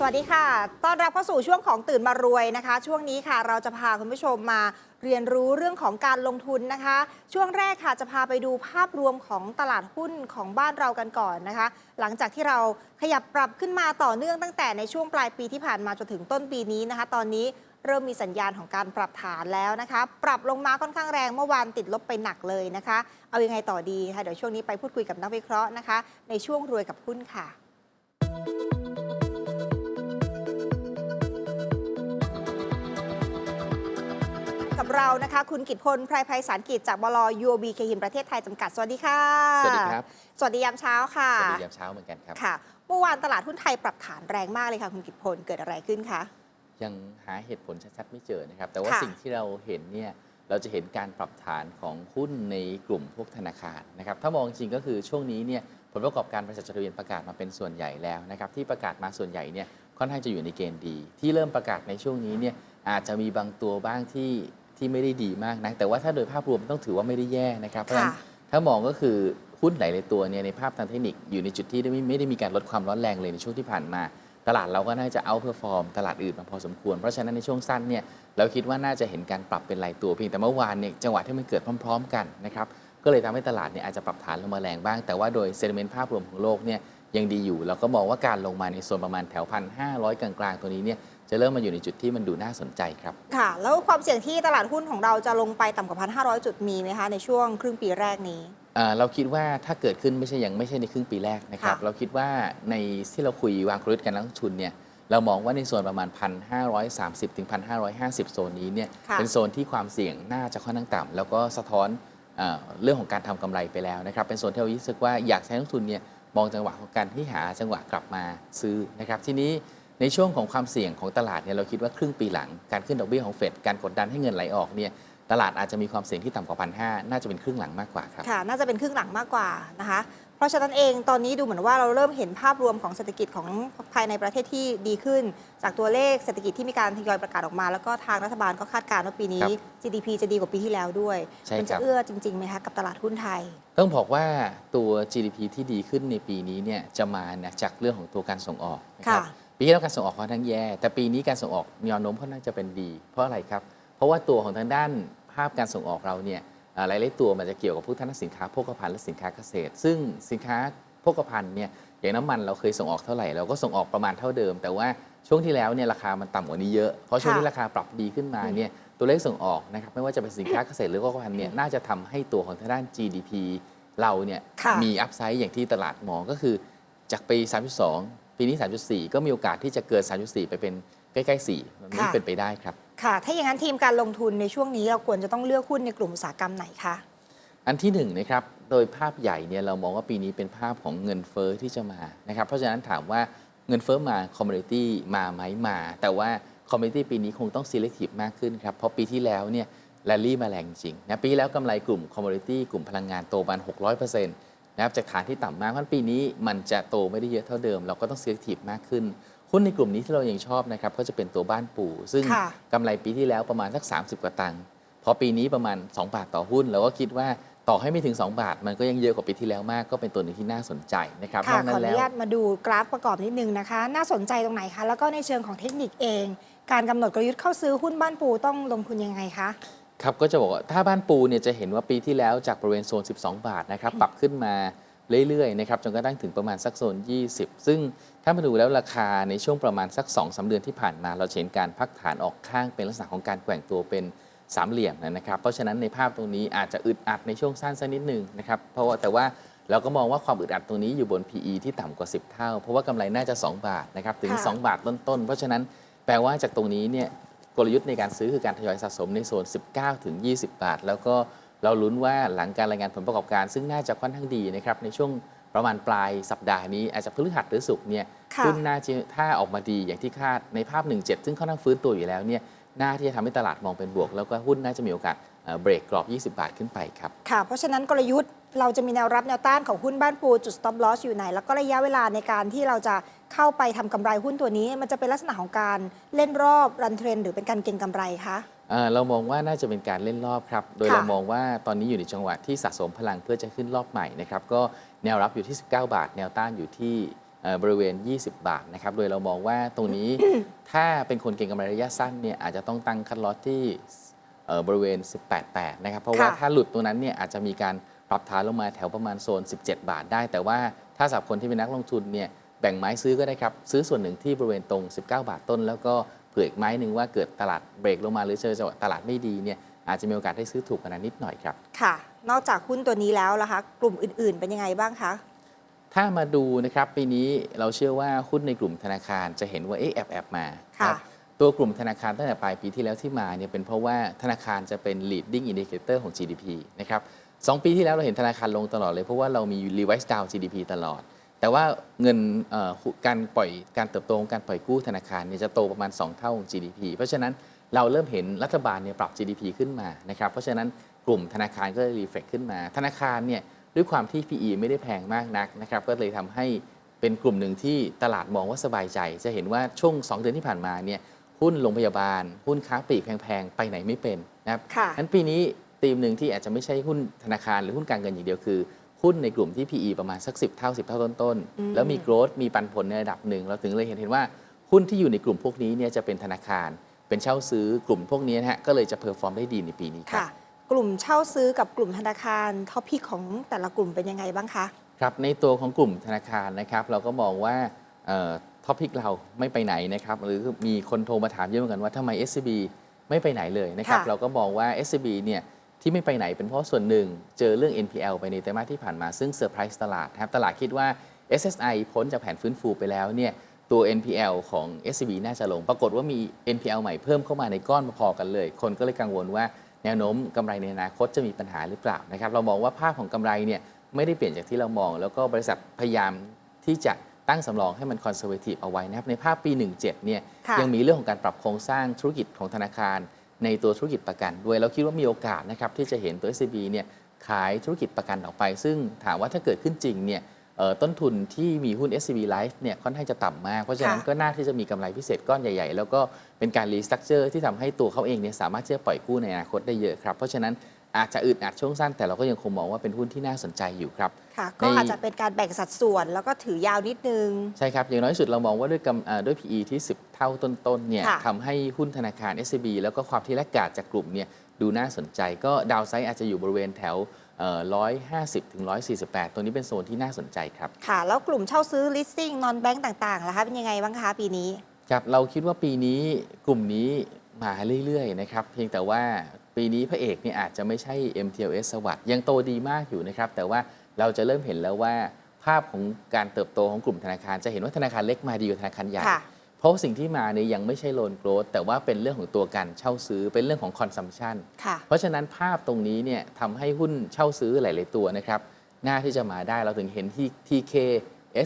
สวัสดีค่ะ ต้อนรับเข้าสู่ช่วงของตื่นมารวยนะคะ ช่วงนี้ค่ะเราจะพาคุณผู้ชมมาเรียนรู้เรื่องของการลงทุนนะคะ ช่วงแรกค่ะจะพาไปดูภาพรวมของตลาดหุ้นของบ้านเรากันก่อนนะคะ หลังจากที่เราขยับปรับขึ้นมาต่อเนื่องตั้งแต่ในช่วงปลายปีที่ผ่านมาจนถึงต้นปีนี้นะคะ ตอนนี้เริ่มมีสัญญาณของการปรับฐานแล้วนะคะ ปรับลงมาค่อนข้างแรงเมื่อวานติดลบไปหนักเลยนะคะ เอาอยังไงต่อดีค่ะเดี๋ยวช่วงนี้ไปพูดคุยกับนักวิเคราะห์นะคะ ในช่วงรวยกับหุ้นค่ะ เรานะคะคุณกิตพลไพรไพศาลกิจจากบลยูบีเคหิมประเทศไทยจำกัดสวัสดีค่ะสวัสดีครับ สวัสดียามเช้าค่ะ สวัสดียามเช้าเหมือนกันครับค่ะเมื่อวานตลาดหุ้นไทยปรับฐานแรงมากเลยค่ะ คุณกิตพลเกิดอะไรขึ้นคะยังหาเหตุผลชัดๆไม่เจอนะครับ แต่ว่าค่ะสิ่งที่เราเห็นเนี่ยเราจะเห็นการปรับฐานของหุ้นในกลุ่มพวกธนาคารนะครับถ้ามองจริงก็คือช่วงนี้เนี่ยผลประกอบการบริษัทจดทะเบียนประกาศมาเป็นส่วนใหญ่แล้วนะครับที่ประกาศมาส่วนใหญ่เนี่ยค่อนข้างจะอยู่ในเกณฑ์ดี ที่เริ่มประกาศในช่วงนี้เนี่ยอาจจะมีบางตัวบ้างที่ ที่ไม่ได้ดีมากนะแต่ว่าถ้าโดยภาพรวมต้องถือว่าไม่ได้แย่นะครับเพราะฉะนั้นค่ะถ้ามองก็คือหุ้นหลายๆตัวเนี่ยในภาพทางเทคนิคอยู่ในจุดที่ไม่ไม่ได้มีการลดความร้อนแรงเลยในช่วงที่ผ่านมา ตลาดเราก็น่าจะเอาเพอร์ฟอร์มตลาดอื่นมาพอสมควร เพราะฉะนั้นในช่วงสั้นเนี่ยเราคิดว่าน่าจะเห็นการปรับเป็นรายตัวเพียงแต่เมื่อวานเนี่ยจังหวะที่มันเกิดพร้อม ๆ กันนะครับก็เลยทำให้ตลาดเนี่ยอาจจะปรับฐานลงมาแรงบ้าง แต่ว่าโดยเซนเมนต์ภาพรวมของโลกเนี่ยยังดีอยู่ เราก็มองว่าการลงมาในโซนประมาณแถวพันห้าร้อยกลางๆ ตัวนี้เนี่ย จะเริ่มมาอยู่ในจุดที่มันดูน่าสนใจครับ ค่ะ แล้วความเสี่ยงที่ตลาดหุ้นของเราจะลงไปต่ำกว่า 1,500 จุดมีไหมคะในช่วงครึ่งปีแรกนี้อ่าเราคิดว่าถ้าเกิดขึ้นไม่ใช่ยังไม่ใช่ในครึ่งปีแรกนะครับค่ะเราคิดว่าในที่เราคุยวางกลยุทธ์การลงทุนเนี่ยเรามองว่าในโซนประมาณ 1,530 ถึง 1,550 โซนนี้เนี่ยค่ะเป็นโซนที่ความเสี่ยงน่าจะค่อนข้างต่ำแล้วก็สะท้อนอ่าเรื่องของการทำกำไรไปแล้วนะครับ เป็นโซนที่เรารู้สึกว่าอยากใช้นักลงทุนเนี่ยมองจังหวะของการที่หาจังหวะกลับมาซื้อนะครับ ทีนี้ ในช่วงของความเสี่ยงของตลาดเนี่ยเราคิดว่าครึ่งปีหลังการขึ้นดอกเบี้ยของเฟดการกดดันให้เงินไหลออกเนี่ยตลาดอาจจะมีความเสี่ยงที่ต่ำกว่าพันห้าน่าจะเป็นครึ่งหลังมากกว่าครับค่ะ น่าจะเป็นครึ่งหลังมากกว่านะคะ เพราะฉะนั้นเองตอนนี้ดูเหมือนว่าเราเริ่มเห็นภาพรวมของเศรษฐกิจของภายในประเทศที่ดีขึ้น จากตัวเลขเศรษฐกิจที่มีการทยอยประกาศออกมา แล้วก็ทางรัฐบาลก็คาดการณ์ว่าปีนี้ครับ GDP จะดีกว่าปีที่แล้วด้วยใช่มัคจะรับเอื้อจริงๆไหมคะกับตลาดหุ้นไทย ต้องบอกว่าตัว GDP ที่ดีขึ้นในปีนี้เนี่ยจะมาเนี่ยจากเรื่องของตัวการส่งออกนะครับค่ะ ปีที่แล้วการส่งออกค่อนข้างแย่ แต่ปีนี้การส่งออกมีแนวโน้มค่อนข้างจะเป็นดี เพราะอะไรครับ เพราะว่าตัวของทางด้านภาพการส่งออกเราเนี่ยอ่าหลายๆตัวมันจะเกี่ยวกับพวกทางด้านสินค้าโภคภัณฑ์และสินค้าเกษตร ซึ่งสินค้าโภคภัณฑ์เนี่ยอย่างน้ำมันเราเคยส่งออกเท่าไหร่เราก็ส่งออกประมาณเท่าเดิม แต่ว่าช่วงที่แล้วเนี่ยราคามันต่ำกว่านี้เยอะเพราะช่วงนี้ค่ะราคาปรับดีขึ้นมาเนี่ยตัวเลขส่งออกนะครับไม่ว่าจะเป็นสินค้าเกษตรหรือโภคภัณฑ์เนี่ยน่าจะทำให้ตัวของทางด้าน GDP เราเนี่ยค่ะมีอัพไซด์อย่างที่ตลาดมองก็คือจากปี 3.2 ปีนี้ 3.4 ก็มีโอกาสที่จะเกิน 3.4 ไปเป็นใกล้ๆ4แบบนี้ค่ะเป็นไปได้ครับ ค่ะ ถ้าอย่างนั้นทีมการลงทุนในช่วงนี้เราควรจะต้องเลือกหุ้นในกลุ่มอุตสาหกรรมไหนคะ อันที่1นงนะครับ โดยภาพใหญ่เนี่ยเรามองว่าปีนี้เป็นภาพของเงินเฟ้อที่จะมานะครับ เพราะฉะนั้นถามว่าเงินเฟ้อมาคอมมูนิตี้มาไหมมา แต่ว่าคอมมูนิตี้ปีนี้คงต้อง selective มากขึ้นครับ เพราะปีที่แล้วเนี่ยแรลลี่มาแรงจริงนะปีที่แล้วกำไรกลุ่มคอมมูนิตี้กลุ่มพลังงานโตประมาณ600%นะครับจากฐานที่ต่ำมากเพราะฉะนั้นปีนี้มันจะโตไม่ได้เยอะเท่าเดิม เราก็ต้อง selective มากขึ้นหุ้นในกลุ่มนี้ที่เรายังชอบนะครับก็จะเป็นตัวบ้านปู่ ซึ่งค่ะกำไรปีที่แล้วประมาณสัก 30 กว่าตังค์พอปีนี้ประมาณ 2 บาทต่อหุ้น เราก็คิดว่าต่อให้ไม่ถึง 2 บาท มันก็ยังเยอะกว่าปีที่แล้วมากก็เป็นตัวหนึงที่น่าสนใจนะครับค่ะนอกขนั้ออนนุแล้วญาตมาดูกราฟประกอบนิดนึงนะคะ น่าสนใจตรงไหนคะแล้วก็ในเชิงของเทคนิคเอง การกำหนดกลยุทธ์เข้าซื้อหุ้นบ้านปูต้องลงทุนยังไงคะ ครับก็จะบอกว่าถ้าบ้านปูเนี่ยจะเห็นว่าปีที่แล้วจากบริเวณโซน 12 บาทนะครับปรับขึ้นมาเรื่อยๆนะครับจนกระทั่งถึงประมาณสักโซน 20 ซึ่งถ้ามาดูแล้วราคาในช่วงประมาณสัก2-3สเดือนที่ผ่านมา เราจะเห็นการพักฐานออกข้างเป็นลักษณะของการแกว่งตัวเป็นสามเหลี่ยมนะครับเพราะฉะนั้นในภาพตรงนี้อาจจะอึดอัดในช่วงสั้นสักนิดหนึ่งนะครับเพราะว่าแต่ว่าเราก็มองว่าความอึดอัดตรงนี้อยู่บน PE ที่ต่ำกว่า 10 เท่า เพราะว่ากำไรน่าจะ 2 บาทนะครับถึงค่ะ2บาทต้นๆ เพราะฉะนั้นแปลว่าจากตรงนี้เนี่ย กลยุทธ์ในการซื้อคือการทยอยสะสมในโซน 19 ถึง 20 บาท แล้วก็เราลุ้นว่าหลังการรายงานผลประกอบการ ซึ่งน่าจะค่อนข้างดีนะครับในช่วงประมาณปลายสัปดาห์นี้ อาจจะพฤหัสหรือศุกร์เนี่ยค่ะหุ้นน่าจะถ้าออกมาดีอย่างที่คาดในภาพ 17 ซึ่งค่อนข้างฟื้นตัวอยู่แล้วเนี่ยน่าที่จะทำให้ตลาดมองเป็นบวก แล้วก็หุ้นน่าจะมีโอกาส เอ่อเบรกกรอบ 20 บาทขึ้นไปครับ ค่ะ เพราะฉะนั้นกลยุทธ์เราจะมีแนวรับแนวต้านของหุ้นบ้านปูจุด stop loss อยู่ไหน แล้วก็ระยะเวลาในการที่เราจะเข้าไปทำกำไรหุ้นตัวนี้ มันจะเป็นลักษณะของการเล่นรอบรันเทรนหรือเป็นการเก็งกำไรคะเอ่อเรามองว่าน่าจะเป็นการเล่นรอบครับ โดยค่ะเรามองว่าตอนนี้อยู่ในจังหวะที่สะสมพลังเพื่อจะขึ้นรอบใหม่นะครับ ก็แนวรับอยู่ที่ 19 บาท แนวต้านอยู่ที่เอ่อบริเวณ 20 บาทนะครับ โดยเรามองว่าตรงนี้ถ้าเป็นคนเก็งกำไรระยะสั้นเนี่ยอาจจะต้องตั้งคัดลอตที่เอ่อ บริเวณ 18.8 นะครับ เพราะว่าค่ะถ้าหลุดตัวนั้นเนี่ยอาจจะมีการปรับฐานลงมาแถวประมาณโซน 17 บาทได้ แต่ว่าถ้าสำหรับคนที่เป็นนักลงทุนเนี่ยแบ่งไม้ซื้อก็ได้ครับ ซื้อส่วนหนึ่งที่บริเวณตรง 19 บาทต้น แล้วก็เผื่ออีกไม้หนึ่งว่าเกิดตลาดเบรกลงมาหรือเจอจังหวะตลาดไม่ดีเนี่ยอาจจะมีโอกาสได้ซื้อถูกกว่านั้นนิดหน่อยครับ ค่ะ นอกจากหุ้นตัวนี้แล้วล่ะคะกลุ่มอื่นๆ เป็นยังไงบ้างคะ ถ้ามาดูนะครับปีนี้เราเชื่อว่าหุ้นในกลุ่มธนาคารจะเห็นว่าเอ๊ะแอบแอบมาค่ะรับ ตัวกลุ่มธนาคารตั้งแต่ปลายปีที่แล้วที่มาเนี่ยเป็นเพราะว่าธนาคารจะเป็น leading indicator ของ GDP นะครับสองปีที่แล้วเราเห็นธนาคารลงตลอดเลย เพราะว่าเรามี revise down GDP ตลอด แต่ว่าเงินการปล่อยการเติบโตของการปล่อยกู้ธนาคารเนี่ยจะโตประมาณ 2 เท่าของ GDP เพราะฉะนั้นเราเริ่มเห็นรัฐบาลเนี่ยปรับ GDP ขึ้นมานะครับเพราะฉะนั้นกลุ่มธนาคารก็เลยรีเฟล็กขึ้นมา ธนาคารเนี่ยด้วยความที่ PE ไม่ได้แพงมากนักนะครับก็เลยทำให้เป็นกลุ่มหนึ่งที่ตลาดมองว่าสบายใจ จะเห็นว่าช่วง 2 เดือนที่ผ่านมาเนี่ย หุ้นโรงพยาบาล หุ้นค้าปลีกแพงๆ ไปไหนไม่เป็นนะครับค่ะนั้นปีนี้ธีมหนึ่งที่อาจจะไม่ใช่หุ้นธนาคารหรือหุ้นการเงินอย่างเดียวคือ หุ้นในกลุ่มที่ PE ประมาณสัก 10 เท่า 10 เท่าต้นอืมๆแล้วมีโกรธมีปันผลในระดับหนึ่ง เราถึงเลยเห็นเห็นว่าหุ้นที่อยู่ในกลุ่มพวกนี้เนี่ยจะเป็นธนาคาร เป็นเช่าซื้อกลุ่มพวกนี้นะฮะก็เลยจะเพอร์ฟอร์มได้ดีในปีนี้ครับค่ะกลุ่มเช่าซื้อกับกลุ่มธนาคารท็อปพิกของแต่ละกลุ่มเป็นยังไงบ้างคะครับในตัวของกลุ่มธนาคารนะครับเราก็มองว่า ท็อปิกเราไม่ไปไหนนะครับหรือมีคนโทรมาถามเยอะเหมือนกันว่าทำไม SCB ไม่ไปไหนเลยนะครับค่ะเราก็มองว่า SCB เนี่ยที่ไม่ไปไหนเป็นเพราะส่วนหนึ่ง เจอเรื่อง NPL ไปในไตรมาสที่ผ่านมาซึ่งเซอร์ไพรส์ตลาดนะครับตลาดคิดว่า SSI พ้นจากแผนฟื้นฟูไปแล้วเนี่ยตัว NPL ของ SCB น่าจะลง ปรากฏว่ามี NPL ใหม่เพิ่มเข้ามาในก้อนพอๆกันเลย คนก็เลยกังวลว่าแนวโน้มกำไรในอนาคตจะมีปัญหาหรือเปล่านะครับเรามองว่าภาพของกำไรเนี่ยไม่ได้เปลี่ยนจากที่เรามอง แล้วก็บริษัทพยายามที่จะ ตั้งสำรองให้มันคอนเซอร์เวทีฟเอาไว้นะครับในภาพปี 17 เนี่ยค่ะยังมีเรื่องของการปรับโครงสร้างธุรกิจของธนาคาร ในตัวธุรกิจประกันด้วยเราคิดว่ามีโอกาสนะครับที่จะเห็นตัว SCB เนี่ยขายธุรกิจประกันออกไป ซึ่งถามว่าถ้าเกิดขึ้นจริงเนี่ยเอ่อต้นทุนที่มีหุ้น SCB Life เนี่ยค่อนข้างจะต่ำมาก เพราะฉะนั้นค่ะ ก็น่าที่จะมีกำไรพิเศษก้อนใหญ่ๆ แล้วก็เป็นการรีสตรัคเจอร์ที่ทำให้ตัวเขาเองเนี่ยสามารถที่จะปล่อยกู้ในอนาคตได้เยอะครับเพราะฉะนั้นอาจจะอึดอัดช่วงสั้นแต่เราก็ยังคงมองว่าเป็นหุ้นที่น่าสนใจอยู่ครับ ค่ะก็ในอาจจะเป็นการแบ่งสัดส่วนแล้วก็ถือยาวนิดนึง ใช่ครับ อย่างน้อยที่สุดเรามองว่าด้วยกำเอ่อด้วย PE ที่ 10 เท่าต้นๆเนี่ยค่ะทำให้หุ้นธนาคาร SCB แล้วก็ความที่แลกกาดจากกลุ่มเนี่ยดูน่าสนใจก็ดาวไซด์อาจจะอยู่บริเวณแถวเอ่อ150ถึง148 ตัวนี้เป็นโซนที่น่าสนใจครับ ค่ะ แล้วกลุ่มเช่าซื้อ listing non bank ต่างๆล่ะคะเป็นยังไงบ้างคะปีนี้ ครับ เราคิดว่าปีนี้กลุ่มนี้มาเรื่อยๆนะครับ เพียงแต่ว่าปีนี้พระเอกเนี่ยอาจจะไม่ใช่ MTLS สวัสด์ยังโตดีมากอยู่นะครับ แต่ว่า เราจะเริ่มเห็นแล้วว่า ภาพของการเติบโตของกลุ่มธนาคาร จะเห็นว่าธนาคารเล็กมาดีกว่าธนาคารใหญ่ค่ะเพราะสิ่งที่มาเนี่ยยังไม่ใช่โลนโกรดแต่ว่าเป็นเรื่องของตัวการเช่าซื้อเป็นเรื่องของคอนซัมชันค่ะเพราะฉะนั้นภาพตรงนี้เนี่ยทำให้หุ้นเช่าซื้อหลาย ๆ ตัวนะครับน่าที่จะมาได้เราถึงเห็นที่ TK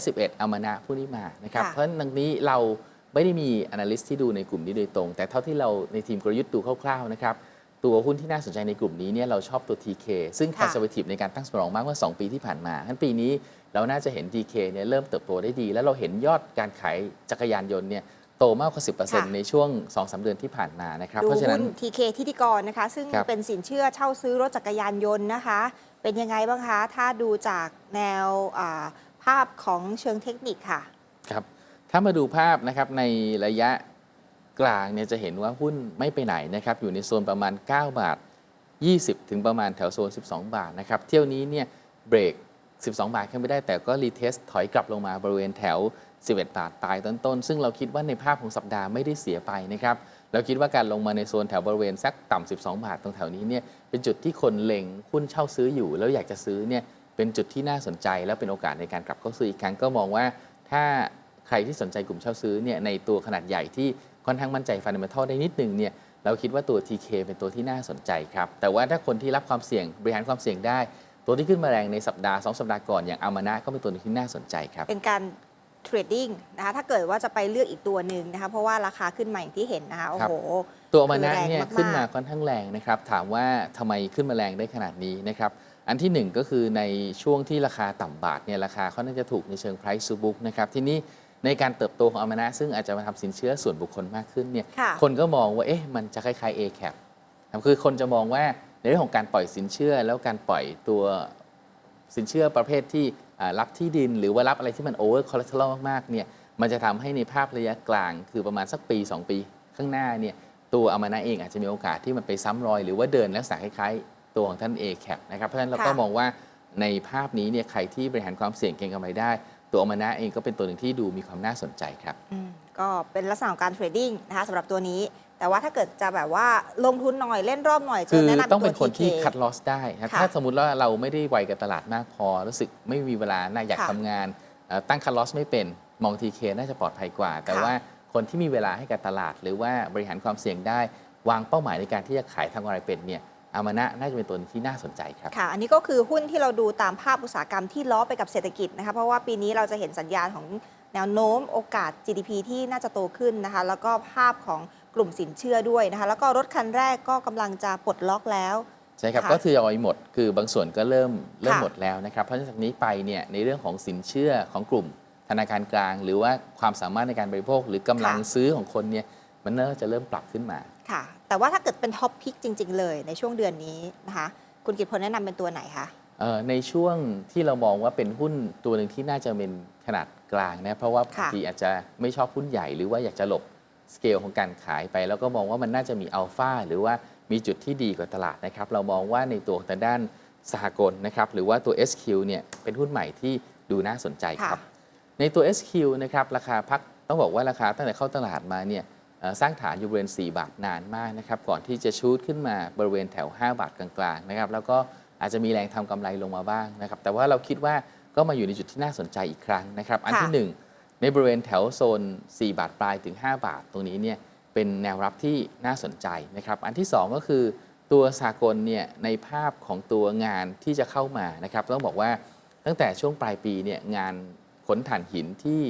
S11 อามานะผู้นี้มานะครับค่ะเพราะฉะนั้นตรงนี้เราไม่ได้มี analyst ที่ดูในกลุ่มนี้โดยตรง แต่เท่าที่เราในทีมกลยุทธ์ดูคร่าว ๆ นะครับ ตัวหุ้นที่น่าสนใจในกลุ่มนี้เนี่ยเราชอบตัว TK ซึ่งค่ะ conservative ในการตั้งสำรองมากกว่า2ปีที่ผ่านมาทั้นปีนี้เราน่าจะเห็น TK เนี่ยเริ่มเติบโตได้ดี แล้วเราเห็นยอดการขายจักรยานยนต์เนี่ยโตมากกว่า 10%ในช่วง 2-3 เดือนที่ผ่านมานะครับดูเพราะฉะนั้หุ้นน TK ทิติกรนะคะ ซึ่งครับเป็นสินเชื่อเช่าซื้อรถจักรยานยนต์นะคะ เป็นยังไงบ้างคะ ถ้าดูจากแนวอ่าภาพของเชิงเทคนิคค่ะ ครับ ถ้ามาดูภาพนะครับในระยะ กลางเนี่ยจะเห็นว่าหุ้นไม่ไปไหนนะครับอยู่ในโซนประมาณ 9 บาท 20 ถึงประมาณแถวโซน 12 บาทนะครับเที่ยวนี้เนี่ยเบรก 12 บาทขึ้นไม่ได้แต่ก็รีเทสถอยกลับลงมาบริเวณแถว 11 บาทปลายต้นๆ ซึ่งเราคิดว่าในภาพของสัปดาห์ไม่ได้เสียไปนะครับเราคิดว่าการลงมาในโซนแถวบริเวณสักต่ำ 12 บาทตรงแถวนี้เนี่ยเป็นจุดที่คนเล็งหุ้นเช่าซื้ออยู่ แล้วอยากจะซื้อเนี่ยเป็นจุดที่น่าสนใจ และเป็นโอกาสในการกลับเข้าซื้ออีกครั้งก็มองว่า ถ้าใครที่สนใจกลุ่มเช่าซื้อเนี่ยในตัวขนาดใหญ่ที่ ค่อนข้างมั่นใจฟันเดเมทัลได้นิดนึงเนี่ยเราคิดว่าตัว TK เป็นตัวที่น่าสนใจครับ แต่ว่าถ้าคนที่รับความเสี่ยงบริหารความเสี่ยงได้ ตัวที่ขึ้นมาแรงในสัปดาห์ 2 สัปดาห์ก่อนอย่างอามานะก็เป็นตัวหนึงที่น่าสนใจครับ เป็นการเทรดดิ้งนะคะถ้าเกิดว่าจะไปเลือกอีกตัวหนึ่งนะคะเพราะว่าราคาขึ้นมาอย่างที่เห็นนะคะโอ้โห ตัวมานะคือแรงเนี่ยมากๆขึ้นมาค่อนข้างแรงนะครับ ถามว่าทำไมขึ้นมาแรงได้ขนาดนี้นะครับอันที่หนึ่งก็คือในช่วงที่ราคาต่ำบาทเนี่ยราคาค่อนข้างจะถูกในเชิง price to book นะครับทีนี้ ในการเติบโตของอามานะซึ่งอาจจะมาทำสินเชื่อส่วนบุคคลมากขึ้นเนี่ยค่ะ คนก็มองว่าเอ๊ะมันจะคล้ายๆ A cap ครับคือคนจะมองว่าในเรื่องของการปล่อยสินเชื่อ แล้วการปล่อยตัวสินเชื่อประเภทที่อ่ารับที่ดิน หรือว่ารับอะไรที่มันโอเวอร์คอเลสเตอรอลมากๆเนี่ยมันจะทำให้ในภาพระยะกลาง คือประมาณสักปี 2 ปีข้างหน้าเนี่ยตัวอามานะเองอาจจะมีโอกาสที่มันไปซ้ำรอย หรือว่าเดินลักษณะคล้ายๆ ตัวของท่าน A cap นะครับเพราะฉะนั้นเราก็ค่ะ มองว่าในภาพนี้เนี่ยใครที่บริหารความเสี่ยงเก็งกำไรได้ ตัวอามานะเองก็เป็นตัวหนึ่งที่ดูมีความน่าสนใจครับอืมก็เป็นลักษณะของการเทรดดิ้งนะคะสำหรับตัวนี้ แต่ว่าถ้าเกิดจะแบบว่าลงทุนหน่อยเล่นรอบหน่อยจะคือแนะนำต้องเป็นตัวคนที่ TK คัดลอสได้นะครับค่ะถ้าสมมติว่าเราไม่ได้ไวกับตลาดมากพอ รู้สึกไม่มีเวลาน่าอยากค่ะทำงานเอ่อตั้งคัดลอสไม่เป็นมองทีเคน่าจะปลอดภัยกว่า แต่ค่ะ ว่าคนที่มีเวลาให้กับตลาด หรือว่าบริหารความเสี่ยงได้ วางเป้าหมายในการที่จะขายทางอะไรเป็นเนี่ย อามานะน่าจะเป็นตัวที่น่าสนใจครับค่ะ อันนี้ก็คือหุ้นที่เราดูตามภาพอุตสาหกรรมที่ล้อไปกับเศรษฐกิจนะคะเพราะว่าปีนี้เราจะเห็นสัญญาณของแนวโน้มโอกาส GDP ที่น่าจะโตขึ้นนะคะ แล้วก็ภาพของกลุ่มสินเชื่อด้วยนะคะ แล้วก็รถคันแรกก็กำลังจะปลดล็อกแล้ว ใช่ครับค่ะก็คือเอาไว้หมด คือบางส่วนก็เริ่มเริ่มค่ะหมดแล้วนะครับ เพราะฉะนั้นจากนี้ไปเนี่ยในเรื่องของสินเชื่อของกลุ่มธนาคารกลาง หรือว่าความสามารถในการบริโภค หรือกำลังค่ะ ซื้อของคนเนี่ยมันเริ่มจะเริ่มปรับขึ้นมา ค่ะ แต่ว่าถ้าเกิดเป็นท็อปพิกจริง ๆ เลยในช่วงเดือนนี้นะคะคุณกิตพลแนะนำเป็นตัวไหนคะ เอ่อในช่วงที่เรามองว่าเป็นหุ้นตัวหนึ่งที่น่าจะเป็นขนาดกลางนะเพราะว่าบางค่ะ ทีอาจจะไม่ชอบหุ้นใหญ่หรือว่าอยากจะหลบสเกลของการขายไป แล้วก็มองว่ามันน่าจะมีอัลฟาหรือว่ามีจุดที่ดีกว่าตลาดนะครับ เรามองว่าในตัวทางด้านสหกลนะครับ หรือว่าตัว SQ เนี่ยเป็นหุ้นใหม่ที่ดูน่าสนใจครับ ในตัว SQ นะครับ ราคาพักต้องบอกว่าราคาตั้งแต่เข้าตลาดมาเนี่ยเอ่อ สร้างฐานอยู่บริเวณ 4 บาทนานมากนะครับก่อนที่จะชูดขึ้นมาบริเวณแถว 5 บาทกลางๆนะครับแล้วก็อาจจะมีแรงทำกำไรลงมาบ้างนะครับแต่ว่าเราคิดว่าก็มาอยู่ในจุดที่น่าสนใจอีกครั้งนะครับอันที่ค่ะหนึ่งในบริเวณแถวโซน 4 บาทปลายถึง 5 บาทตรงนี้เนี่ยเป็นแนวรับที่น่าสนใจนะครับอันที่ 2 ก็คือตัวสากลเนี่ยในภาพของตัวงานที่จะเข้ามานะครับต้องบอกว่าตั้งแต่ช่วงปลายปีเนี่ยงานขนถ่านหินที่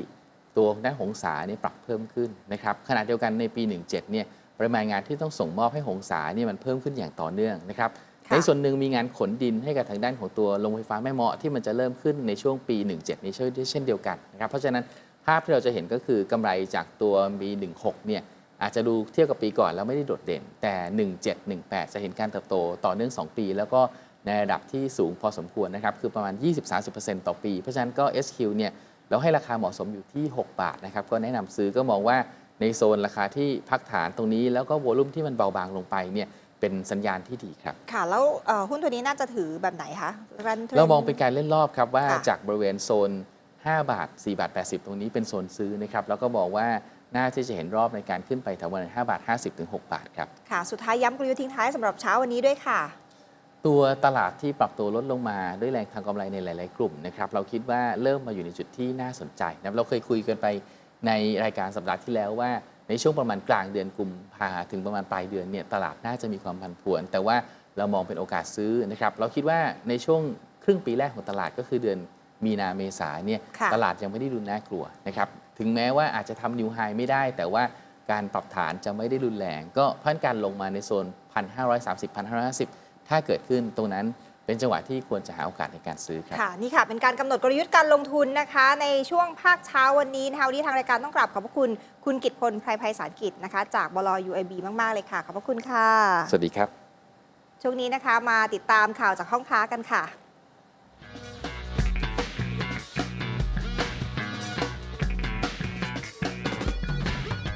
ตัวด้านหงสาเนี่ยปรับเพิ่มขึ้นนะครับขณะเดียวกันในปี 17เนี่ยปริมาณงานที่ต้องส่งมอบให้หงสาเนี่ยมันเพิ่มขึ้นอย่างต่อเนื่องนะครับค่ะในส่วนหนึ่งมีงานขนดินให้กับทางด้านของตัวโรงไฟฟ้าแม่เมาะที่มันจะเริ่มขึ้นในช่วงปี 17 นี้เช่นเดียวกันนะครับเพราะฉะนั้นภาพที่เราจะเห็นก็คือกำไรจากตัวปี16เนี่ยอาจจะดูเทียบกับปีก่อนแล้วไม่ได้โดดเด่น แต่ 17 18 จะเห็นการเติบโตต่อเนื่อง 2 ปี แล้วก็ในระดับที่สูงพอสมควรนะครับคือประมาณ 20-30%ต่อปี เพราะฉะนั้นก็ SQ เนี่ย เราให้ราคาเหมาะสมอยู่ที่ 6 บาทนะครับก็แนะนำซื้อก็มองว่าในโซนราคาที่พักฐานตรงนี้ แล้วก็วอลุ่มที่มันเบาบางลงไปเนี่ยเป็นสัญญาณที่ดีครับ ค่ะ แล้วเอ่อหุ้นตัวนี้น่าจะถือแบบไหนคะรันทนเรามองเป็นการเล่นรอบครับว่าค่ะจากบริเวณโซน 5 บาท 4 บาท 80 ตรงนี้เป็นโซนซื้อนะครับแล้วก็บอกว่าน่าที่จะเห็นรอบในการขึ้นไปแถวบริเวณ5บาท 50 ถึง 6 บาทครับ ค่ะ สุดท้ายย้ำกลยุทธ์ทิ้งท้ายสำหรับเช้าวันนี้ด้วยค่ะ ตัวตลาดที่ปรับตัวลดลงมาด้วยแรงทางกำไรในหลาย ๆ กลุ่มนะครับเราคิดว่าเริ่มมาอยู่ในจุดที่น่าสนใจนะครับเราเคยคุยกันไปในรายการสัปดาห์ที่แล้วว่า ในช่วงประมาณกลางเดือนกุมภาถึงประมาณปลายเดือนเนี่ยตลาดน่าจะมีความผันผวน แต่ว่าเรามองเป็นโอกาสซื้อนะครับเราคิดว่าในช่วงครึ่งปีแรกของตลาดก็คือเดือนมีนาเมษาเนี่ยค่ะตลาดยังไม่ได้ดูน่ากลัวนะครับถึงแม้ว่าอาจจะทำนิวไฮไม่ได้ แต่ว่าการปรับฐานจะไม่ได้รุนแรง ก็พันการลงมาในโซน 1,530 1,550 ถ้าเกิดขึ้นตรงนั้นเป็นจังหวะที่ควรจะหาโอกาสในการซื้อครับค่ะนี่ค่ะ เป็นการกำหนดกลยุทธ์การลงทุนนะคะ ในช่วงภาคเช้าวันนี้นะคะวันนี้ทางรายการต้องกราบขอบพระคุณ คุณกิตพลไพรไพศาลกิจนะคะ จากบล UIB มาก ๆ เลยค่ะ ขอบพระคุณค่ะ สวัสดีครับ ช่วงนี้นะคะมาติดตามข่าวจากห้องค้ากันค่ะ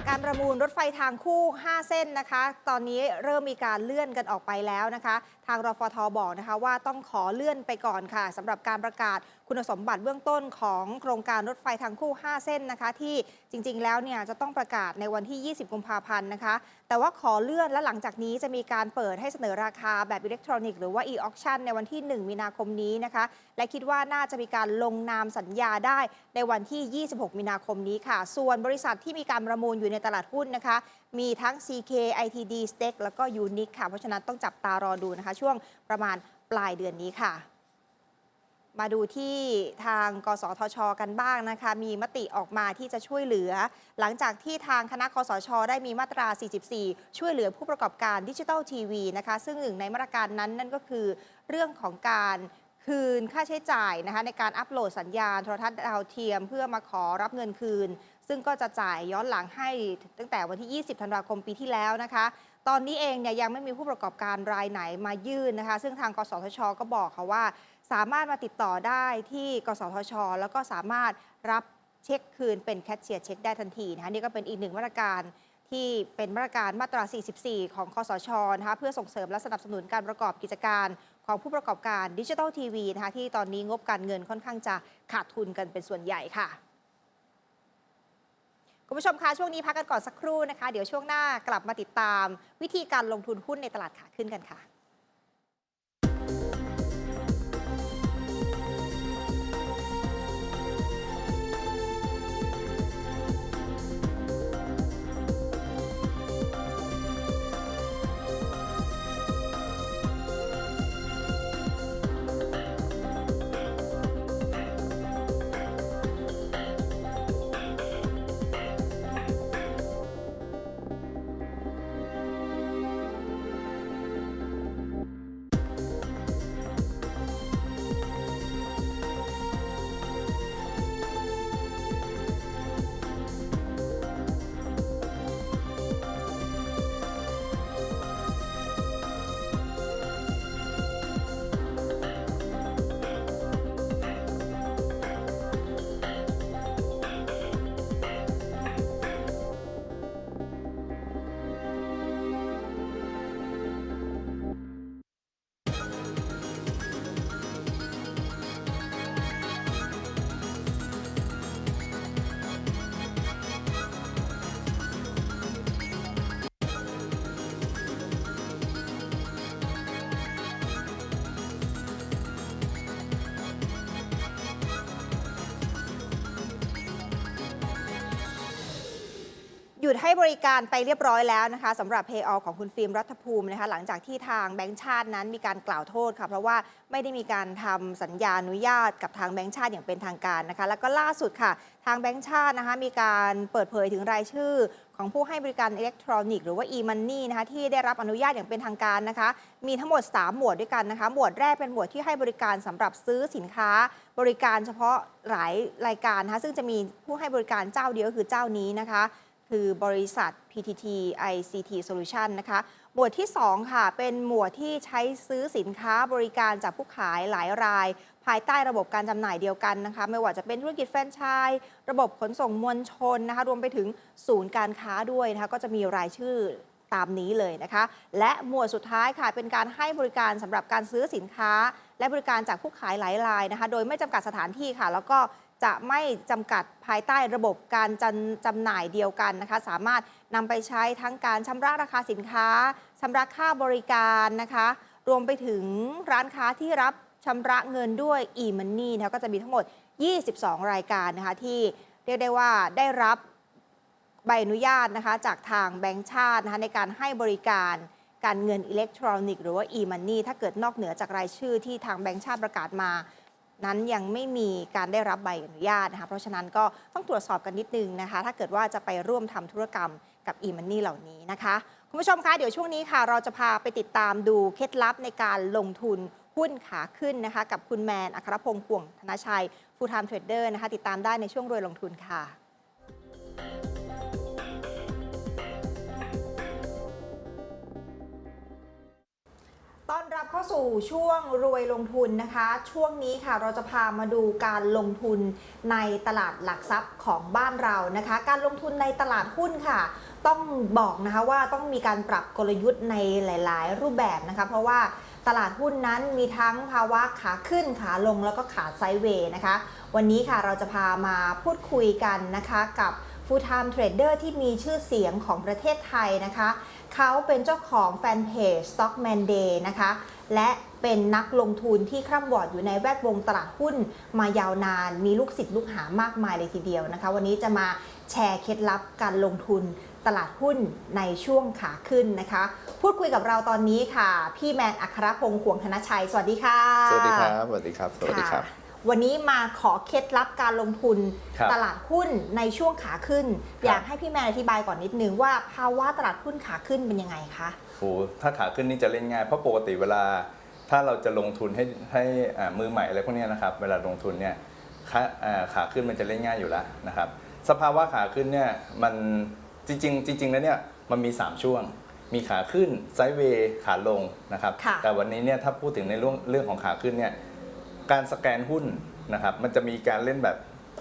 การประมูลรถไฟทางคู่ 5 เส้นนะคะ ตอนนี้เริ่มมีการเลื่อนกันออกไปแล้วนะคะทางรฟทบอกนะคะว่าต้องขอเลื่อนไปก่อนค่ะสำหรับการประกาศคุณสมบัติเบื้องต้นของโครงการรถไฟทางคู่ 5 เส้นนะคะ ที่จริง ๆ แล้วเนี่ยจะต้องประกาศในวันที่ 20 กุมภาพันธ์นะคะ แต่ว่าขอเลื่อนและหลังจากนี้จะมีการเปิดให้เสนอราคาแบบอิเล็กทรอนิกส์หรือว่า e-auction ในวันที่ 1 มีนาคมนี้นะคะ และคิดว่าน่าจะมีการลงนามสัญญาได้ในวันที่ 26 มีนาคมนี้ค่ะ ส่วนบริษัทที่มีการประมูลอยู่ในตลาดหุ้นนะคะ มีทั้ง CK ITD Stake แล้วก็ Unique ค่ะ เพราะฉะนั้นต้องจับตารอดูนะคะ ช่วงประมาณปลายเดือนนี้ค่ะ มาดูที่ทางกสทช กันบ้างนะคะ มีมติออกมาที่จะช่วยเหลือ หลังจากที่ทางคณะกสช ได้มีมาตรา 44 ช่วยเหลือผู้ประกอบการดิจิทัลทีวีนะคะ ซึ่งหนึ่งในมาตรการนั้นนั่นก็คือเรื่องของการคืนค่าใช้จ่ายนะคะในการอัปโหลดสัญญาณโทรทัศน์ดาวเทียม เพื่อมาขอรับเงินคืน ซึ่งก็จะจ่ายย้อนหลังให้ตั้งแต่วันที่ 20 ธันวาคมปีที่แล้วนะคะ ตอนนี้เองเนี่ยยังไม่มีผู้ประกอบการรายไหนมายื่นนะคะ ซึ่งทางกสทช ก็บอกค่ะว่า สามารถมาติดต่อได้ที่กสทช แล้วก็สามารถรับเช็คคืนเป็นแคชเชียร์เช็คได้ทันทีนะคะนี่ก็เป็นอีกหนึ่งมาตรการที่เป็นมาตรการมาตรา 44 ของคอสชนะคะเพื่อส่งเสริมและสนับสนุนการประกอบกิจการของผู้ประกอบการดิจิทัลทีวีนะคะที่ตอนนี้งบการเงินค่อนข้างจะขาดทุนกันเป็นส่วนใหญ่ค่ะ คุณผู้ชมคะช่วงนี้พักกันก่อนสักครู่นะคะ เดี๋ยวช่วงหน้ากลับมาติดตามวิธีการลงทุนหุ้นในตลาดขาขึ้นกันค่ะ ดให้บริการไปเรียบร้อยแล้วนะคะสำหรับ Pay All ของคุณฟิล์มรัฐภูมินะคะหลังจากที่ทางแบงก์ชาตินั้นมีการกล่าวโทษค่ะเพราะว่าไม่ได้มีการทำสัญญาอนุญาตกับทางแบงก์ชาติอย่างเป็นทางการนะคะ แล้วก็ล่าสุดค่ะ ทางแบงก์ชาตินะคะมีการเปิดเผยถึงรายชื่อ ของผู้ให้บริการอิเล็กทรอนิกส์หรือว่า e-money นะคะที่ได้รับอนุญาตอย่างเป็นทางการนะคะ มีทั้งหมด 3 หมวดด้วยกันนะคะหมวดแรกเป็นหมวดที่ให้บริการสำหรับซื้อสินค้า บริการเฉพาะหลายรายการนะคะซึ่งจะมีผู้ให้บริการเจ้าเดียวคือเจ้านี้นะคะ คือบริษัท PTT ICT Solution นะคะหมวดที่ 2 ค่ะ เป็นหมวดที่ใช้ซื้อสินค้าบริการจากผู้ขายหลายราย ภายใต้ระบบการจำหน่ายเดียวกันนะคะ ไม่ว่าจะเป็นธุรกิจแฟรนไชส์ระบบขนส่งมวลชนนะคะ รวมไปถึงศูนย์การค้าด้วยนะคะ ก็จะมีรายชื่อตามนี้เลยนะคะ และหมวดสุดท้ายค่ะ เป็นการให้บริการสำหรับการซื้อสินค้า และบริการจากผู้ขายหลายรายนะคะ โดยไม่จำกัดสถานที่ค่ะ แล้วก็ จะไม่จำกัดภายใต้ระบบการจำจำหน่ายเดียวกันนะคะ สามารถนำไปใช้ทั้งการชำระราคาสินค้าชำระค่าบริการนะคะ รวมไปถึงร้านค้าที่รับชำระเงินด้วย e-money นะคะก็จะมีทั้งหมด 22 รายการนะคะที่เรียกได้ว่าได้รับใบอนุญาตนะคะจากทางแบงก์ชาตินะคะในการให้บริการการเงินอิเล็กทรอนิกส์หรือว่า e-money ถ้าเกิดนอกเหนือจากรายชื่อที่ทางแบงก์ชาติประกาศมา นั้นยังไม่มีการได้รับใบอนุญาตนะคะ เพราะฉะนั้นก็ต้องตรวจสอบกันนิดนึงนะคะ ถ้าเกิดว่าจะไปร่วมทำธุรกรรมกับ e-money เหล่านี้นะคะ คุณผู้ชมคะ เดี๋ยวช่วงนี้ค่ะ เราจะพาไปติดตามดูเคล็ดลับในการลงทุนหุ้นขาขึ้นนะคะ กับคุณแมน อัครพงษ์ป่วงธนชัยฟูลไทม์เทรดเดอร์นะคะ ติดตามได้ในช่วงรวยลงทุนค่ะ สู่ช่วงรวยลงทุนนะคะ ช่วงนี้ค่ะเราจะพามาดูการลงทุนในตลาดหลักทรัพย์ของบ้านเรานะคะ การลงทุนในตลาดหุ้นค่ะ ต้องบอกนะคะว่าต้องมีการปรับกลยุทธ์ในหลาย ๆ รูปแบบนะคะ เพราะว่าตลาดหุ้นนั้นมีทั้งภาวะขาขึ้นขาลงแล้วก็ขาไซเวย์นะคะ วันนี้ค่ะเราจะพามาพูดคุยกันนะคะกับ full time trader ที่มีชื่อเสียงของประเทศไทยนะคะ เขาเป็นเจ้าของแฟนเพจ Stockman Day นะคะ และเป็นนักลงทุนที่คร่ำวอดอยู่ในแวดวงตลาดหุ้นมายาวนาน มีลูกศิษย์ลูกหามากมายเลยทีเดียวนะคะ วันนี้จะมาแชร์เคล็ดลับการลงทุนตลาดหุ้นในช่วงขาขึ้นนะคะ พูดคุยกับเราตอนนี้ค่ะ พี่แมนอัครพงษ์ขวงธนชัย สวัสดีค่ะ สวัสดีครับ สวัสดีครับ สวัสดีครับ วันนี้มาขอเคล็ดลับการลงทุนครับตลาดหุ้นในช่วงขาขึ้นครับอยากให้พี่แมนอธิบายก่อนนิดนึงว่าภาวะตลาดหุ้นขาขึ้นเป็นยังไงคะโอ้ถ้าขาขึ้นนี่จะเล่นง่ายเพราะปกติเวลา ถ้าเราจะลงทุนให้ให้อ่ามือใหม่อะไรพวกเนี้ยนะครับ เวลาลงทุนเนี่ยขาอ่าขาขึ้นมันจะเล่นง่ายอยู่แล้วนะครับ สภาวะขาขึ้นเนี่ยมันจริงๆจริงๆแล้วเนี่ยมันมี 3 ช่วง มีขาขึ้นไซด์เวย์ขาลงนะครับค่ะแต่วันนี้เนี่ยถ้าพูดถึงในเรื่องเรื่องของขาขึ้นเนี่ย การสแกนหุ้นนะครับมันจะมีการเล่นแบบ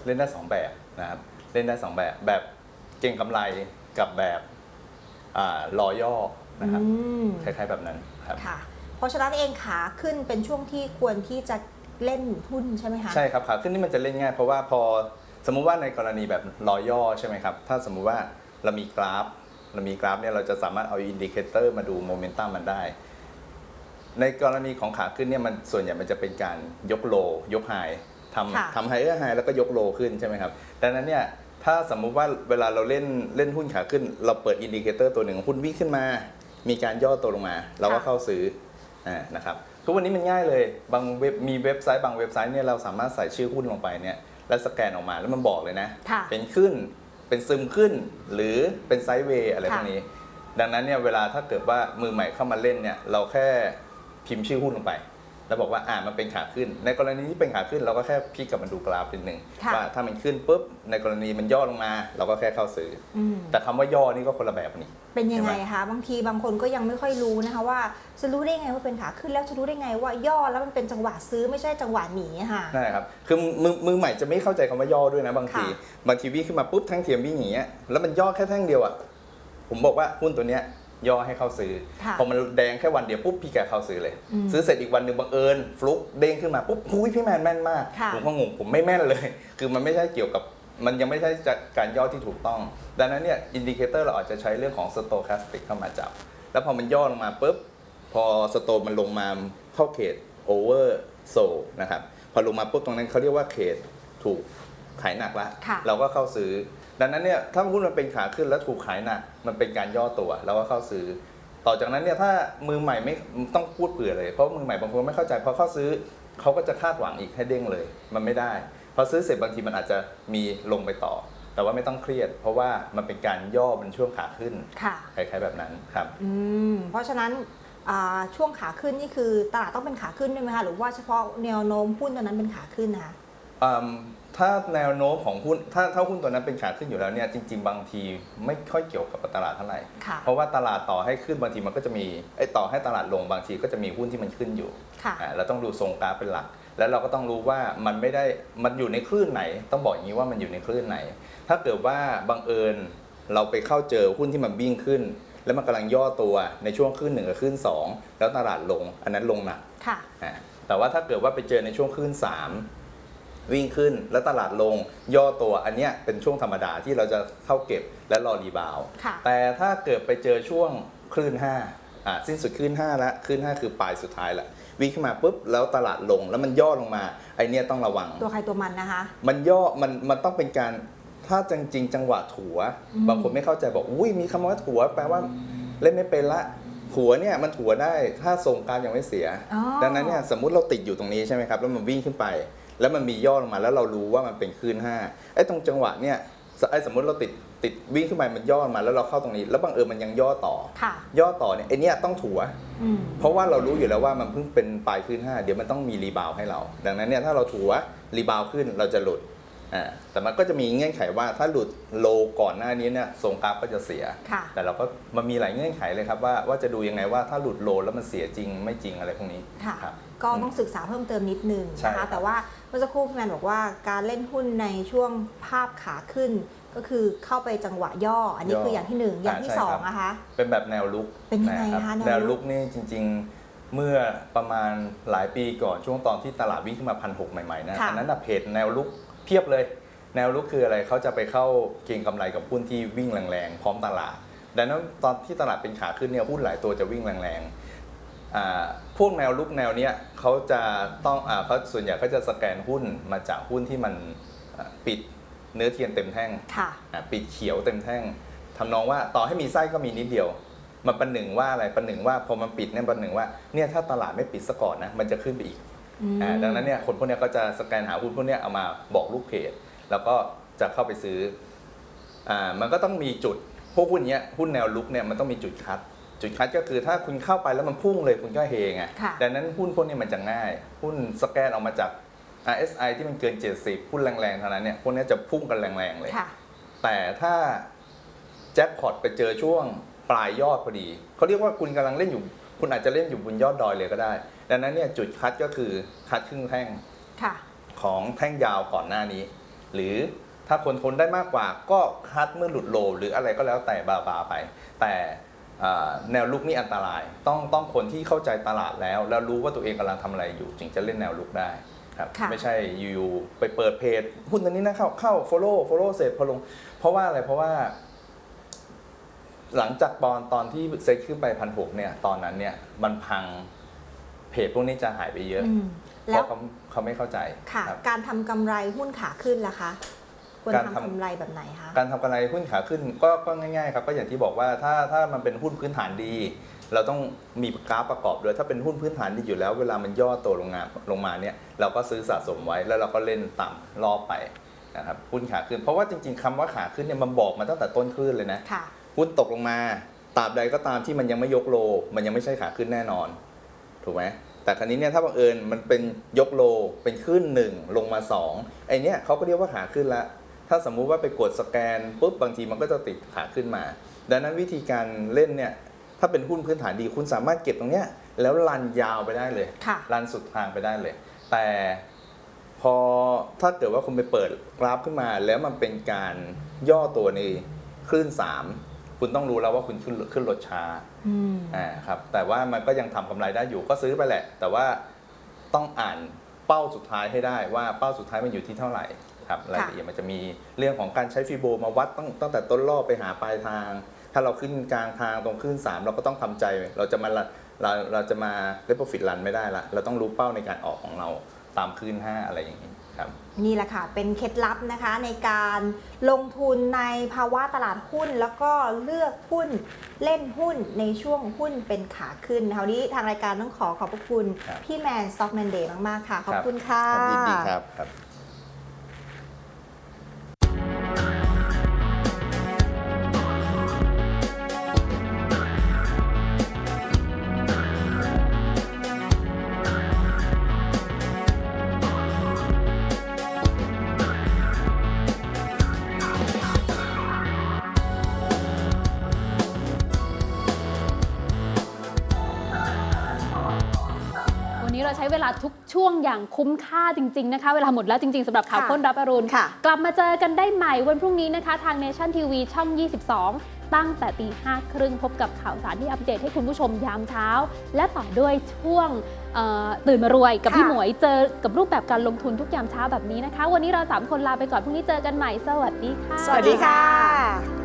เล่นได้สองแบบนะครับเล่นได้สองแบบแบบเก่งกำไรกับแบบอารอย่อนะครับอืมคล้ายๆแบบนั้นครับค่ะเพราะฉะนั้นเองขาขึ้นเป็นช่วงที่ควรที่จะเล่นหุ้นใช่ไหมคะใช่ครับขาขึ้นนี่มันจะเล่นง่ายเพราะว่าพอสมมุติว่าในกรณีแบบรอยย่อใช่ไหมครับถ้าสมมุติว่าเรามีกราฟเรามีกราฟเนี่ยเราจะสามารถเอาอินดิเคเตอร์มาดูโมเมนตัมมันได้ ในกรณีของขาขึ้นเนี่ยมันส่วนใหญ่มันจะเป็นการยกโล ยกไฮค่ะทำทำไฮเออร์ไฮแล้วก็ยกโลขึ้นใช่ไหมครับดังนั้นเนี่ยถ้าสมมุติว่าเวลาเราเล่นเล่นหุ้นขาขึ้น เราเปิดอินดิเคเตอร์ตัวหนึ่งหุ้นวิ่งขึ้นมา มีการย่อตัวลงมา เราก็เข้าซื้ออ่านะครับทุกวันนี้มันง่ายเลยบางเว็บมีเว็บไซต์บางเว็บไซต์เนี่ยเราสามารถใส่ชื่อหุ้นลงไปเนี่ยแล้วสแกนออกมาแล้วมันบอกเลยนะค่ะเป็นขึ้นเป็นซึมขึ้น หรือเป็นไซด์เวย์อะไรพวกค่ะนี้ ดังนั้นเนี่ยเวลาถ้าเกิดว่ามือใหม่เข้ามาเล่นเนี่ยเราแค่ พิมพ์ชื่อหุ้นลงไป แล้วบอกว่าอ่ามันเป็นขาขึ้น ในกรณีที่เป็นขาขึ้นเราก็แค่พลิกกลับมาดูกราฟนิดหนึ่งค่ะว่าถ้ามันขึ้นปุ๊บในกรณีมันย่อลงมา เราก็แค่เข้าซื้ออืมแต่คำว่าย่อนี่ก็คนละแบบนี่เป็นยังไงเห็นไหมคะบางทีบางคนก็ยังไม่ค่อยรู้นะคะว่าจะรู้ได้ไงว่าเป็นขาขึ้นแล้วจะรู้ได้ไงว่าย่อแล้วมันเป็นจังหวะซื้อไม่ใช่จังหวะหนีอะค่ะใช่ครับคือมือมือใหม่จะไม่เข้าใจคำว่าย่อด้วยนะบางทีค่ะบางทีวิ่งขึ้นมาปุ๊บแท่งเทียมวิ่งอย่างเงี้ยแล้วมันย่อแค่แท่งเดียวอะผมบอกว่าหุ้นตัวเนี้ย ย่อให้เข้าซื้อค่ะพอมันแดงแค่วันเดียวปุ๊บพี่แกเข้าซื้อเลยอืมซื้อเสร็จอีกวันหนึ่งบังเอิญฟลุกเด้งขึ้นมาปุ๊บหุยพี่แมนแม่นมากค่ะผมก็งงผมไม่แม่นเลย คือมันไม่ใช่เกี่ยวกับมันยังไม่ใช่จะการย่อที่ถูกต้อง ดังนั้นเนี่ยอินดิเคเตอร์เราอาจจะใช้เรื่องของสโตแคสติกเข้ามาจับ แล้วพอมันย่อลงมาปุ๊บพอสโตมันลงมาเข้าเขตโอเวอร์โซนะครับพอลงมาปุ๊บตรงนั้นเขาเรียกว่าเขตถูกขายหนักละค่ะเราก็เข้าซื้อ ดังนั้นเนี่ยถ้าหุ้นมันเป็นขาขึ้นแล้วถูกขายหนักมันเป็นการย่อตัวเราก็เข้าซื้อ ต่อจากนั้นเนี่ยถ้ามือใหม่ไม่ต้องพูดเผื่อเลย เพราะมือใหม่บางคนไม่เข้าใจพอเข้าซื้อเขาก็จะคาดหวังอีกให้เด้งเลย มันไม่ได้พอซื้อเสร็จบางทีมันอาจจะมีลงไปต่อ แต่ว่าไม่ต้องเครียด เพราะว่ามันเป็นการย่อบนช่วงขาขึ้นค่ะคล้ายๆแบบนั้นครับอืมเพราะฉะนั้นอ่าช่วงขาขึ้นนี่คือตลาดต้องเป็นขาขึ้นด้วยไหมคะหรือว่าเฉพาะแนวโน้มหุ้นตัวนั้นเป็นขาขึ้นนะคะอืม ถ้าแนวโน้มของหุ้นถ้าถ้าหุ้นตัวนั้นเป็นขาขึ้นอยู่แล้วเนี่ยจริง ๆ บางทีไม่ค่อยเกี่ยวกับตลาดเท่าไหร่ ค่ะเพราะว่าตลาดต่อให้ขึ้นบางทีมันก็จะมีไอ้ยต่อให้ตลาดลงบางทีก็จะมีหุ้นที่มันขึ้นอยู่ค่ะ อ่าเราต้องดูทรงกราฟเป็นหลัก แล้วเราก็ต้องรู้ว่ามันไม่ได้มันอยู่ในคลื่นไหน ต้องบอกอย่างนี้ว่ามันอยู่ในคลื่นไหน ถ้าเกิดว่าบังเอิญเราไปเข้าเจอหุ้นที่มันวิ่งขึ้น แล้วมันกำลังย่อตัวในช่วงคลื่นหนึ่งกับคลื่นสองแล้วตลาดลงอันนั้นลงหนัก ค่ะ อ่าแต่ว่าถ้าเกิดว่าไปเจอในช่วงคลื่น3 วิ่งขึ้นแล้วตลาดลงย่อตัวอันเนี้ยเป็นช่วงธรรมดาที่เราจะเข้าเก็บและรอรีบาวด์ค่ะแต่ถ้าเกิดไปเจอช่วงคลื่น5อ่าสิ้นสุดคลื่น5แล้วคลื่น5คือปลายสุดท้ายละวิ่งขึ้นมาปุ๊บแล้วตลาดลงแล้วมันย่อลงมาไอเนี้ยต้องระวัง ตัวใครตัวมันนะคะ มันย่อมันมันต้องเป็นการถ้าจริงๆ จังหวะถัวอืมบางคนไม่เข้าใจบอกอุ้ยมีคำว่าถัว แปลว่าเล่นไม่เป็นละถัวเนี่ยมันถัวได้ถ้าทรงกราฟยังไม่เสียอ๋อดังนั้นเนี่ยสมมุติเราติดอยู่ตรงนี้ใช่ไหมครับแล้วมันวิ่งขึ้นไป แล้วมันมีย่อลงมาแล้วเรารู้ว่ามันเป็นคลื่นห้าไอ้ตรงจังหวะเนี่ยสไอ้สมมติเราติดติดวิ่งขึ้นไปมันย่อมาแล้วเราเข้าตรงนี้ แล้วบังเอิญมันยังย่อต่อค่ะย่อต่อเนี่ยไอ้เนี่ยต้องถัวอืมเพราะว่าเรารู้อยู่แล้วว่ามันเพิ่งเป็นปลายคลื่นห้าเดี๋ยวมันต้องมีรีบาวด์ให้เรา ดังนั้นเนี่ยถ้าเราถัวรีบาวด์ขึ้นเราจะหลุดอ่าแต่มันก็จะมีเงื่อนไขว่าถ้าหลุดโลก่อนหน้านี้เนี่ยทรงกราฟก็จะเสียค่ะแต่เราก็มันมีหลายเงื่อนไขเลยครับว่าว่าจะดูยังไงว่าถ้าหลุดโลแล้วมันเสียจริงไม่จริงอะไรพวกนี้ค่ะครับ ก็ต้องศึกษาเพิ่มเติมนิดนึงใช่นะครัคะบแต่ว่าเมื่อสักครู่พี่แมนบอกว่าการเล่นหุ้นในช่วงภาพขาขึ้น ก็คือเข้าไปจังหวะย่อ อันนี้คืออย่างที่หนึ่งอย่างที่สองนะคะเป็นแบบแนวลุกเป็นยังไงรับคะแนแนววลุลุกกนี่จริง ๆเมื่อประมาณหลายปีก่อนช่วงตอนที่ตลาดวิ่งขึ้นมาพันหใหม่ๆนะค่ะอันั้นนะเพจแนวลุกเพียบเลย แนวลุกคืออะไรเขาจะไปเข้าเก็งกำไรกับหุ้นที่วิ่งแรงๆ พร้อมตลาดดังนั้นตอนที่ตลาดเป็นขาขึ้นเนี่ยหุ้นหลายตัวจะวิ่งแรงๆอ่า พวกแนวลุกแนวเนี้ยเขาจะต้องอ่าเขาส่วนใหญ่เขาจะสแกนหุ้นมาจากหุ้นที่มันอ่าปิดเนื้อเทียนเต็มแท่งค่ะอะปิดเขียวเต็มแท่งทำนองว่าต่อให้มีไส้ก็มีนิดเดียวมันประหนึ่งว่าอะไรประหนึ่งว่าพอมันปิดเนี่ยประหนึ่งว่าเนี่ยถ้าตลาดไม่ปิดซะก่อนนะมันจะขึ้นไปอีกอืมอ่าดังนั้นเนี่ยคนพวกเนี้ยก็จะสแกนหาหุ้นพวกเนี้ยเอามาบอกลูกเพจ แล้วก็จะเข้าไปซื้ออ่ามันก็ต้องมีจุดพวกหุ้นเนี้ยหุ้นแนวลุกเนี่ยมันต้องมีจุดคัด จุดคัดก็คือถ้าคุณเข้าไปแล้วมันพุ่งเลยคุณก็เฮไงค่ะ ดังนั้นหุ้นพวกนี้มันจะง่าย หุ้นสแกนออกมาจาก RSI ที่มันเกิน 70 หุ้นแรงๆเท่านั้นเนี่ยพวกเนี้ยจะพุ่งกันแรงๆเลย ค่ะ แต่ถ้าแจ็คพอตไปเจอช่วงปลายยอดพอดี เขาเรียกว่าคุณกำลังเล่นอยู่ คุณอาจจะเล่นอยู่บนยอดดอยเลยก็ได้ ดังนั้นเนี่ยจุดคัดก็คือคัดครึ่งแท่งค่ะ ของแท่งยาวก่อนหน้านี้ หรือถ้าคนทนได้มากกว่าก็คัดเมื่อหลุดโลหรืออะไรก็แล้วแต่บาบาไป แต่อ่า แนวลุกนี่อันตราย ต้องต้องคนที่เข้าใจตลาดแล้ว แล้วรู้ว่าตัวเองกำลังทำอะไรอยู่จึงจะเล่นแนวลุกได้ครับค่ะไม่ใช่อยู่ๆไปเปิดเพจหุ้นตัวนี้นะเข้าเข้า follow follow เสร็จพอลง เพราะว่าอะไรเพราะว่า หลังจากตอนตอนที่เซ็ตขึ้นไปพันหกเนี่ย ตอนนั้นเนี่ยมันพังเพจพวกนี้จะหายไปเยอะอืมเพแล้วราะเขาเขาไม่เข้าใจค่ะครับการทำกำไรหุ้นขาขึ้นล่ะคะ ควรการทำทำกำไรแบบไหนคะ การทำกำไรหุ้นขาขึ้นก็ก็ง่ายๆครับก็อย่างที่บอกว่าถ้าถ้ามันเป็นหุ้นพื้นฐานดี เราต้องมีกราฟประกอบด้วยถ้าเป็นหุ้นพื้นฐานดีอยู่แล้ว เวลามันย่อตัวลงมาลงมาเนี่ยเราก็ซื้อสะสมไว้แล้วเราก็เล่นต่ำรอบไปนะครับหุ้นขาขึ้น เพราะว่าจริงๆคำว่าขาขึ้นเนี่ยมันบอกมาตั้งแต่ต้นคลื่นเลยนะค่ะหุ้นตกลงมาตราบใดก็ตามที่มันยังไม่ยกโล มันยังไม่ใช่ขาขึ้นแน่นอน ถูกไหมแต่ครั้นี้เนี่ยถ้าบังเอิญมันเป็นยกโลเป็นขึ้นหนึ่งลงมาสองไอเนี้ยเขาก็เรียกว่าขาขึ้นละ ถ้าสมมุติว่าไปกดสแกนปุ๊บบางทีมันก็จะติดขาขึ้นมา ดังนั้นวิธีการเล่นเนี่ยถ้าเป็นหุ้นพื้นฐานดีคุณสามารถเก็บตรงเนี้ยแล้วรันยาวไปได้เลยค่ะรันสุดทางไปได้เลย แต่พอถ้าเกิดว่าคุณไปเปิดกราฟขึ้นมา แล้วมันเป็นการย่อตัวในคลื่นสามคุณต้องรู้แล้วว่าคุณขึ้นขึ้นรถช้าอืมอ่าครับแต่ว่ามันก็ยังทำกำไรได้อยู่ก็ซื้อไปแหละ แต่ว่าต้องอ่าน เป้าสุดท้ายให้ได้ว่าเป้าสุดท้ายมันอยู่ที่เท่าไหร่ครับรายละเอียดมันจะมีเรื่องของการใช้ฟีโบมาวัดตั้งตั้งแต่ต้นรอบไปหาปลายทาง ถ้าเราขึ้นกลางทางตรงขึ้น 3 เราก็ต้องทำใจ เราจะมาละเราเราจะมาเลโปรฟิตรันไม่ได้ละเราต้องรู้เป้าในการออกของเราตามขึ้น 5 อะไรอย่างนี้ ครับนี่แหละค่ะ เป็นเคล็ดลับนะคะในการลงทุนในภาวะตลาดหุ้น แล้วก็เลือกหุ้นเล่นหุ้นในช่วงหุ้นเป็นขาขึ้นนะคะวันนี้ทางรายการต้องขอขอบพระคุณครับพี่แมนสต็อกแมนเดย์มาก ๆ ค่ะ ขอบครับคุณค่ะครับยินดีครับ ช้เวลาทุกช่วงอย่างคุ้มค่าจริง ๆ นะคะ เวลาหมดแล้วจริง ๆสำหรับข่าวค่ะค้นรับอรุณค่ะกลับมาเจอกันได้ใหม่วันพรุ่งนี้นะคะ ทาง Nation TV ช่อง 22 ตั้งแต่ตีห้าครึ่งพบกับข่าวสารที่อัปเดตให้คุณผู้ชมยามเช้า และต่อด้วยช่วงเอ่อตื่นมารวยกับค่ะพี่หมวยเจอกับรูปแบบการลงทุนทุกยามเช้าแบบนี้นะคะ วันนี้เราสามคนลาไปก่อนพรุ่งนี้เจอกันใหม่สวัสดีค่ะ สวัสดีค่ะ